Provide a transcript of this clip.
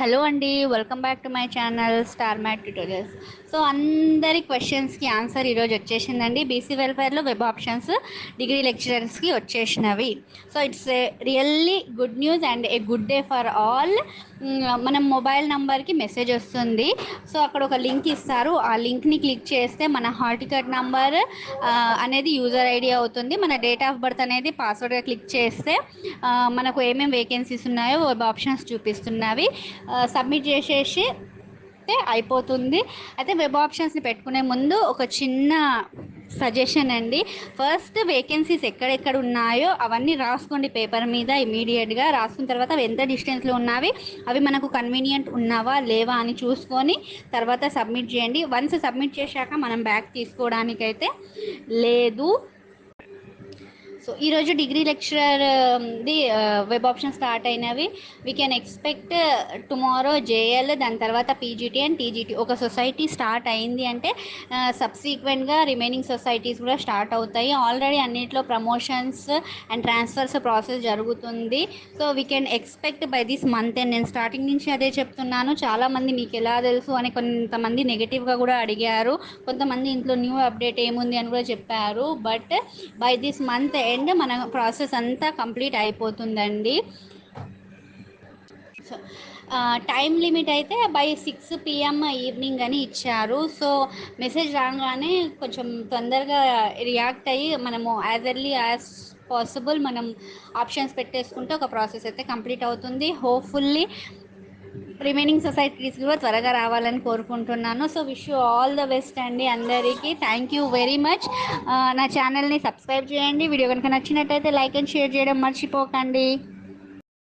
Hello అండి welcome back to my channel Star Mat tutorials. So అందరి క్వశ్చన్స్కి answer ఈరోజు వచ్చేసిందండి. బీసీ వెల్ఫేర్లో వెబ్ ఆప్షన్స్ డిగ్రీ లెక్చరర్స్కి వచ్చేసినవి. So it's a really good news and a good day for all. మనం mobile నంబర్కి message వస్తుంది. సో అక్కడ ఒక లింక్ ఇస్తారు. ఆ లింక్ని క్లిక్ చేస్తే మన హాల్ టికెట్ నంబర్ అనేది యూజర్ ఐడి అవుతుంది. మన డేట్ ఆఫ్ బర్త్ అనేది పాస్వర్డ్గా క్లిక్ చేస్తే మనకు ఏమేమి వేకెన్సీస్ ఉన్నాయో వెబ్ ఆప్షన్స్ చూపిస్తున్నవి. సబ్మిట్ చేసేసి అయితే అయిపోతుంది. అయితే వెబ్ ఆప్షన్స్ని పెట్టుకునే ముందు ఒక చిన్న సజెషన్ అండి. ఫస్ట్ వేకెన్సీస్ ఎక్కడెక్కడ ఉన్నాయో అవన్నీ రాసుకోండి పేపర్ మీద ఇమీడియట్గా రాసుకున్న తర్వాత అవి ఎంత డిస్టెన్స్లో ఉన్నవి అవి మనకు కన్వీనియంట్ ఉన్నావా లేవా అని చూసుకొని తర్వాత సబ్మిట్ చేయండి. వన్స్ సబ్మిట్ చేశాక మనం బ్యాక్ తీసుకోవడానికైతే లేదు. సో ఈరోజు degree lecturer um, the uh, web option start అయినవి. We can expect tomorrow JL దాని తర్వాత పీజీటీ అండ్ టీజీటీ ఒక సొసైటీ స్టార్ట్ అయింది అంటే సబ్సీక్వెంట్గా రిమైనింగ్ సొసైటీస్ కూడా స్టార్ట్ అవుతాయి. ఆల్రెడీ అన్నింటిలో ప్రమోషన్స్ అండ్ ట్రాన్స్ఫర్స్ ప్రాసెస్ జరుగుతుంది. So we can expect by this month and నేను స్టార్టింగ్ నుంచి అదే చెప్తున్నాను. చాలామంది మీకు ఎలా తెలుసు అని కొంతమంది నెగిటివ్గా కూడా అడిగారు. కొంతమంది ఇంట్లో న్యూ అప్డేట్ ఏముంది అని కూడా చెప్పారు. But by this month end మన ప్రాసెస్ అంతా కంప్లీట్ అయిపోతుందండి. సో టైం లిమిట్ అయితే బై సిక్స్ పిఎం ఈవినింగ్ అని ఇచ్చారు. సో మెసేజ్ రాగానే కొంచెం తొందరగా రియాక్ట్ అయ్యి మనము యాజ్ ఎర్లీ యాజ్ పాసిబుల్ మనం ఆప్షన్స్ పెట్టేసుకుంటే ఒక ప్రాసెస్ అయితే కంప్లీట్ అవుతుంది. హోప్ఫుల్లీ రిమైనింగ్ సొసైటీస్ కూడా త్వరగా రావాలని కోరుకుంటున్నాను. So wish you all the best అండి అందరికీ. థ్యాంక్ యూ వెరీ మచ్ నా ఛానల్ని సబ్స్క్రైబ్ చేయండి. వీడియో కనుక నచ్చినట్టయితే లైక్ అండ్ షేర్ చేయడం మర్చిపోకండి.